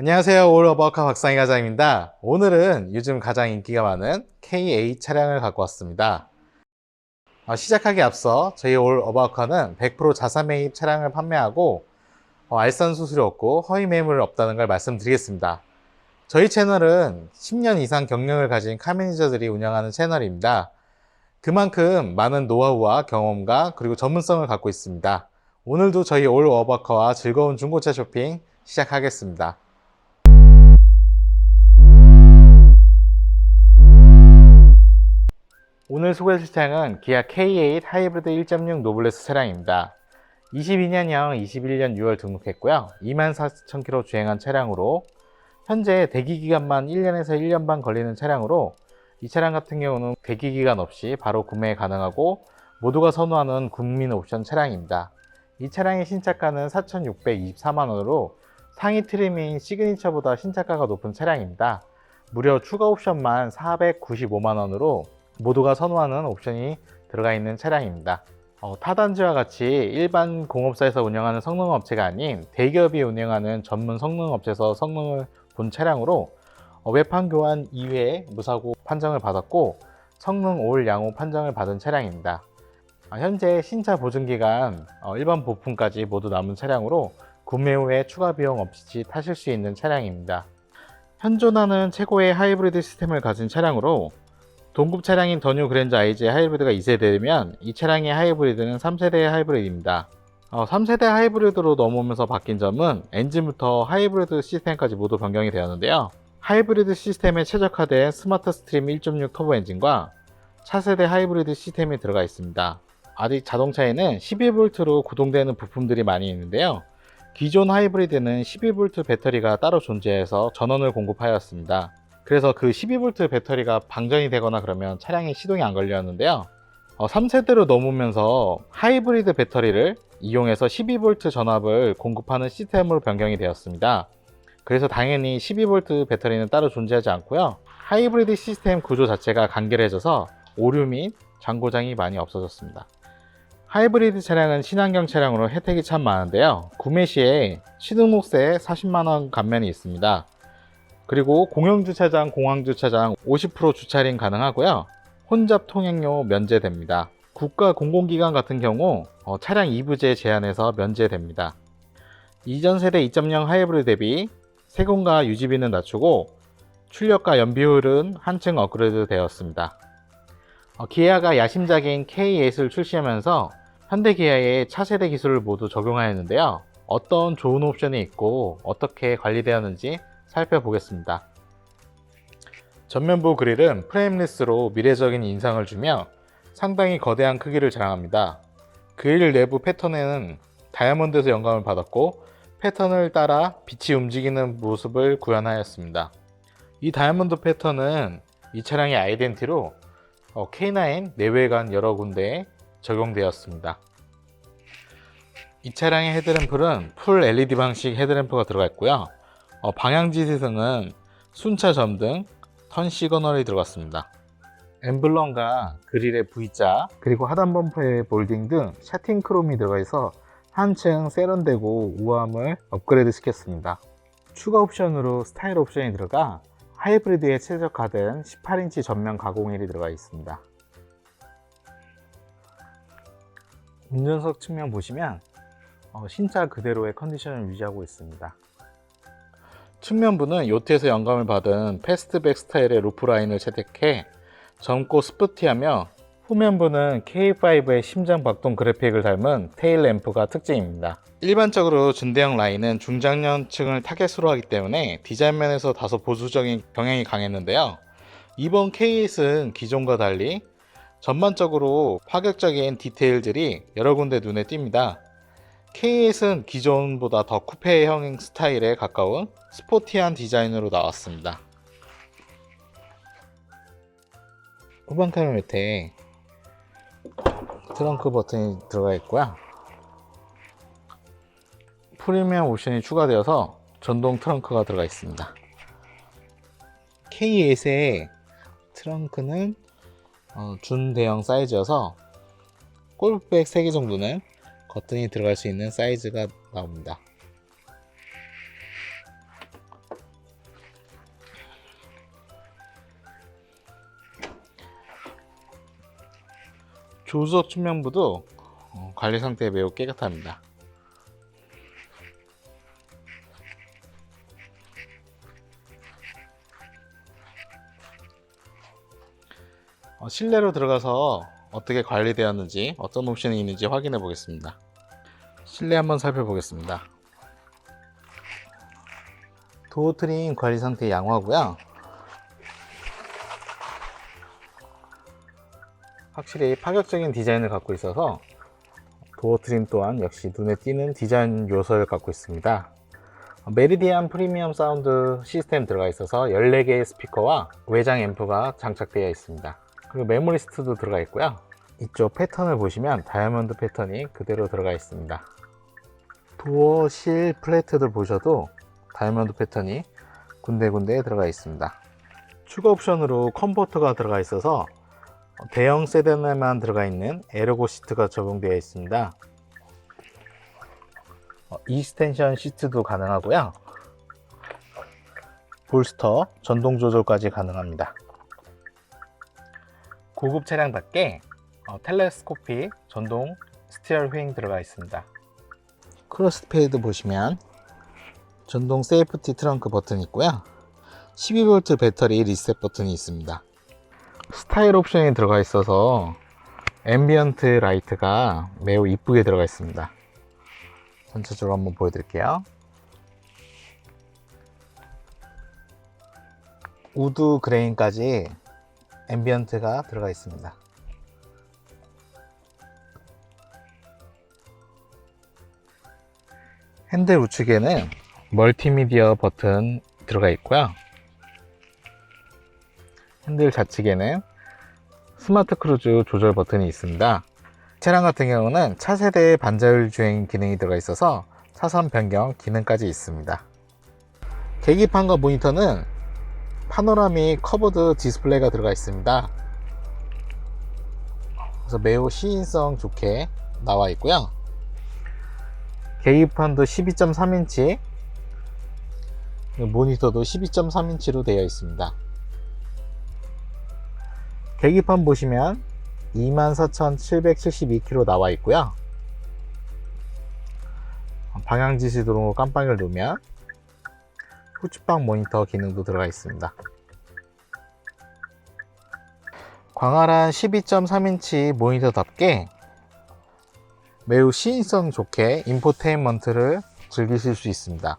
안녕하세요. 올어버카 박상희 과장입니다. 오늘은 요즘 가장 인기가 많은 K8 차량을 갖고 왔습니다. 어, 시작하기 앞서 저희 올어버카는 100% 자사 매입 차량을 판매하고 어, 알선 수수료 없고 허위 매물 없다는 걸 말씀드리겠습니다. 저희 채널은 10년 이상 경력을 가진 카매니저들이 운영하는 채널입니다. 그만큼 많은 노하우와 경험과 그리고 전문성을 갖고 있습니다. 오늘도 저희 올어버카와 즐거운 중고차 쇼핑 시작하겠습니다. 오늘 소개해줄 차량은 기아 K8 하이브리드 1.6 노블레스 차량입니다. 22년형 21년 6월 등록했고요. 24,000km 주행한 차량으로 현재 대기 기간만 1년에서 1년 반 걸리는 차량으로 이 차량 같은 경우는 대기 기간 없이 바로 구매 가능하고 모두가 선호하는 국민 옵션 차량입니다. 이 차량의 신차가는 4,624만원으로 상위 트림인 시그니처보다 신차가가 높은 차량입니다. 무려 추가 옵션만 495만원으로 모두가 선호하는 옵션이 들어가 있는 차량입니다. 어, 타단지와 같이 일반 공업사에서 운영하는 성능 업체가 아닌 대기업이 운영하는 전문 성능 업체에서 성능을 본 차량으로 어, 외판 교환 이외에 무사고 판정을 받았고 성능 올 양호 판정을 받은 차량입니다. 아, 현재 신차 보증 기간 어, 일반 부품까지 모두 남은 차량으로 구매 후에 추가 비용 없이 타실 수 있는 차량입니다. 현존하는 최고의 하이브리드 시스템을 가진 차량으로 동급 차량인 더 뉴 그랜저 IG 하이브리드가 2세대면 이 차량의 하이브리드는 3세대 하이브리드입니다. 어, 3세대 하이브리드로 넘어오면서 바뀐 점은 엔진부터 하이브리드 시스템까지 모두 변경이 되었는데요. 하이브리드 시스템에 최적화된 스마트 스트림 1.6 터보 엔진과 차세대 하이브리드 시스템이 들어가 있습니다. 아직 자동차에는 12V로 구동되는 부품들이 많이 있는데요. 기존 하이브리드는 12V 배터리가 따로 존재해서 전원을 공급하였습니다. 그래서 그 12V 배터리가 방전이 되거나 그러면 차량이 시동이 안 걸렸는데요. 어, 3세대로 넘으면서 하이브리드 배터리를 이용해서 12V 전압을 공급하는 시스템으로 변경이 되었습니다. 그래서 당연히 12V 배터리는 따로 존재하지 않고요. 하이브리드 시스템 구조 자체가 간결해져서 오류 및 잔고장이 많이 없어졌습니다. 하이브리드 차량은 친환경 차량으로 혜택이 참 많은데요. 구매 시에 취등록세 40만원 감면이 있습니다. 그리고 공영주차장, 공항주차장 50% 주차링 가능하고요. 혼잡 통행료 면제됩니다. 국가 공공기관 같은 경우 어, 차량 2부제 제한해서 면제됩니다. 이전 세대 2.0 하이브리드 대비 세금과 유지비는 낮추고 출력과 연비율은 한층 업그레이드 되었습니다. 어, 기아가 야심작인 K8을 출시하면서 현대 기아의 차세대 기술을 모두 적용하였는데요. 어떤 좋은 옵션이 있고 어떻게 관리되었는지 살펴보겠습니다. 전면부 그릴은 프레임리스로 미래적인 인상을 주며 상당히 거대한 크기를 자랑합니다. 그릴 내부 패턴에는 다이아몬드에서 영감을 받았고 패턴을 따라 빛이 움직이는 모습을 구현하였습니다. 이 다이아몬드 패턴은 이 차량의 아이덴티로 어, K9 내외관 여러 군데에 적용되었습니다. 이 차량의 헤드램프는 풀 LED 방식 헤드램프가 들어가 있고요. 어, 방향지시 등은 순차 점등, 턴 시그널이 들어갔습니다. 엠블럼과 그릴의 V자, 그리고 하단 범퍼의 볼딩 등 샤팅 크롬이 들어가 있어 한층 세련되고 우아함을 업그레이드 시켰습니다. 추가 옵션으로 스타일 옵션이 들어가 하이브리드에 최적화된 18인치 전면 가공일이 들어가 있습니다. 운전석 측면 보시면 어, 신차 그대로의 컨디션을 유지하고 있습니다. 측면부는 요트에서 영감을 받은 패스트백 스타일의 루프 라인을 채택해 젊고 스포티하며 후면부는 K5의 심장 박동 그래픽을 닮은 테일 램프가 특징입니다. 일반적으로 준대형 라인은 중장년층을 타겟으로 하기 때문에 디자인 면에서 다소 보수적인 경향이 강했는데요. 이번 K8은 기존과 달리 전반적으로 파격적인 디테일들이 여러 군데 눈에 띕니다. K8은 기존보다 더 쿠페형 스타일에 가까운 스포티한 디자인으로 나왔습니다. 후방 카메라 밑에 트렁크 버튼이 들어가 있고요. 프리미엄 옵션이 추가되어서 전동 트렁크가 들어가 있습니다. K8의 트렁크는 어, 준대형 사이즈여서 골프백 3개 정도는 겉등이 들어갈 수 있는 사이즈가 나옵니다. 조수석 측면부도 어, 관리 상태 매우 깨끗합니다. 어, 실내로 들어가서 어떻게 관리되었는지 어떤 옵션이 있는지 확인해 보겠습니다. 실내 한번 살펴보겠습니다. 도어 트림 관리 상태 양호하고요. 확실히 파격적인 디자인을 갖고 있어서 도어 트림 또한 역시 눈에 띄는 디자인 요소를 갖고 있습니다. 메리디안 프리미엄 사운드 시스템 들어가 있어서 14개의 스피커와 외장 앰프가 장착되어 있습니다. 그리고 메모리스트도 들어가 있고요. 이쪽 패턴을 보시면 다이아몬드 패턴이 그대로 들어가 있습니다. 도어 실 플레이트들 보셔도 다이아몬드 패턴이 군데군데 들어가 있습니다. 추가 옵션으로 컴포터가 들어가 있어서 대형 세단에만 들어가 있는 에르고 시트가 적용되어 있습니다. 어, 이스텐션 시트도 가능하고요. 볼스터 전동 조절까지 가능합니다. 고급 차량답게 어, 텔레스코픽 전동 스티어 휠 들어가 있습니다. 크로스페이드 보시면 전동 세이프티 트렁크 버튼이 있고요. 12V 배터리 리셋 버튼이 있습니다. 스타일 옵션이 들어가 있어서 앰비언트 라이트가 매우 이쁘게 들어가 있습니다. 전체적으로 한번 보여드릴게요. 우드 그레인까지 앰비언트가 들어가 있습니다. 핸들 우측에는 멀티미디어 버튼 들어가 있고요. 핸들 좌측에는 스마트 크루즈 조절 버튼이 있습니다. 차량 같은 경우는 차세대 반자율 주행 기능이 들어가 있어서 차선 변경 기능까지 있습니다. 계기판과 모니터는 파노라믹 커버드 디스플레이가 들어가 있습니다. 그래서 매우 시인성 좋게 나와 있고요. 계기판도 12.3인치, 모니터도 12.3인치로 되어 있습니다. 계기판 보시면 24,772km 나와 있고요. 방향 지시 도로 깜빡이를 누르면 후측방 모니터 기능도 들어가 있습니다. 광활한 12.3인치 모니터답게 매우 시인성 좋게 인포테인먼트를 즐기실 수 있습니다.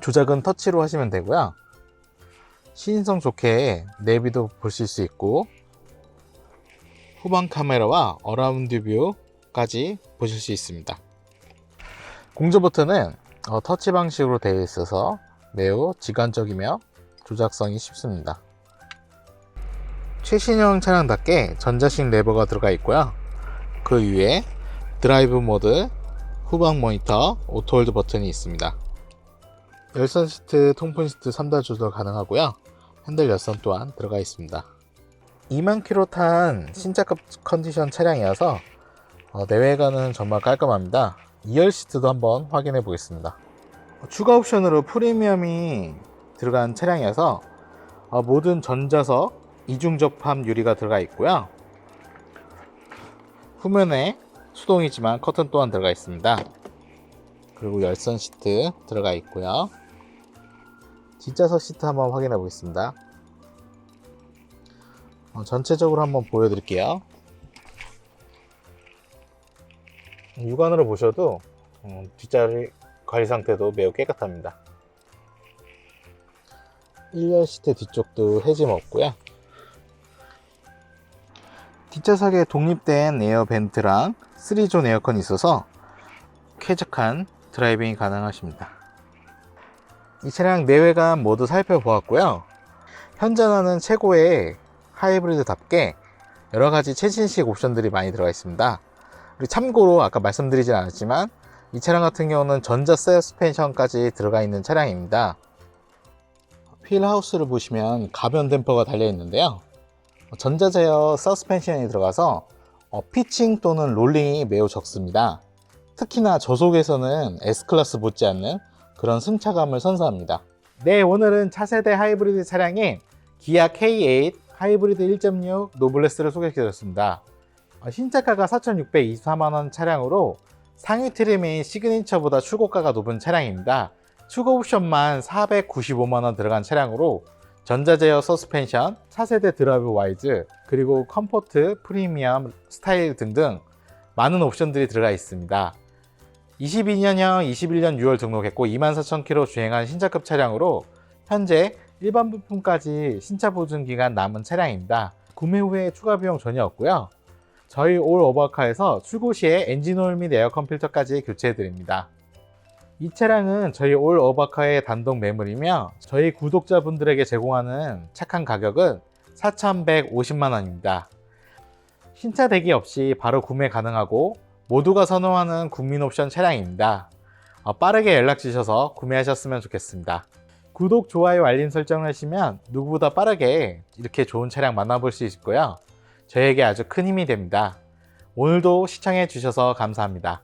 조작은 터치로 하시면 되고요. 시인성 좋게 내비도 보실 수 있고 후방 카메라와 어라운드 뷰까지 보실 수 있습니다. 공조 버튼은 어, 터치 방식으로 되어 있어서 매우 직관적이며 조작성이 쉽습니다. 최신형 차량답게 전자식 레버가 들어가 있고요. 그 위에 드라이브 모드, 후방 모니터, 오토홀드 버튼이 있습니다. 열선 시트, 통풍 시트 3단 조절 가능하고요. 핸들 열선 또한 들어가 있습니다. 2만 킬로 탄 신차급 컨디션 차량이어서 어, 내외관은 정말 깔끔합니다. 2열 시트도 한번 확인해 보겠습니다. 추가 옵션으로 프리미엄이 들어간 차량이어서 어, 모든 전자석 이중 접합 유리가 들어가 있고요. 후면에 수동이지만 커튼 또한 들어가 있습니다. 그리고 열선 시트 들어가 있고요. 뒷좌석 시트 한번 확인해 보겠습니다. 어, 전체적으로 한번 보여드릴게요. 육안으로 보셔도 음, 뒷자리 관리 상태도 매우 깨끗합니다. 1열 시트 뒤쪽도 해짐 없고요. 뒷좌석에 독립된 에어 벤트랑 3존 에어컨이 있어서 쾌적한 드라이빙이 가능하십니다. 이 차량 내외관 모두 살펴보았고요. 현존하는 최고의 하이브리드답게 여러 가지 최신식 옵션들이 많이 들어가 있습니다. 그리고 참고로 아까 말씀드리진 않았지만 이 차량 같은 경우는 전자 서스펜션까지 들어가 있는 차량입니다. 휠 하우스를 보시면 가변 댐퍼가 달려 있는데요. 전자 제어 서스펜션이 들어가서 어, 피칭 또는 롤링이 매우 적습니다. 특히나 저속에서는 S클래스 못지않는 그런 승차감을 선사합니다. 네, 오늘은 차세대 하이브리드 차량인 기아 K8 하이브리드 1.6 노블레스를 소개해드렸습니다. 어, 신차가가 4,624만원 차량으로 상위 트림인 시그니처보다 출고가가 높은 차량입니다. 추가 옵션만 495만원 들어간 차량으로 전자제어 서스펜션, 4세대 드라이브 와이즈, 그리고 컴포트, 프리미엄, 스타일 등등 많은 옵션들이 들어가 있습니다. 22년형 21년 6월 등록했고 24,000km 주행한 신차급 차량으로 현재 일반 부품까지 신차 보증 기간 남은 차량입니다. 구매 후에 추가 비용 전혀 없고요. 저희 올 오버카에서 출고 시에 엔진오일 및 에어컨 필터까지 교체해 드립니다. 이 차량은 저희 올 오버카의 단독 매물이며 저희 구독자분들에게 제공하는 착한 가격은 4,150만 원입니다. 신차 대기 없이 바로 구매 가능하고 모두가 선호하는 국민 옵션 차량입니다. 어, 빠르게 연락 주셔서 구매하셨으면 좋겠습니다. 구독, 좋아요, 알림 설정을 하시면 누구보다 빠르게 이렇게 좋은 차량 만나볼 수 있고요. 저에게 아주 큰 힘이 됩니다. 오늘도 시청해 주셔서 감사합니다.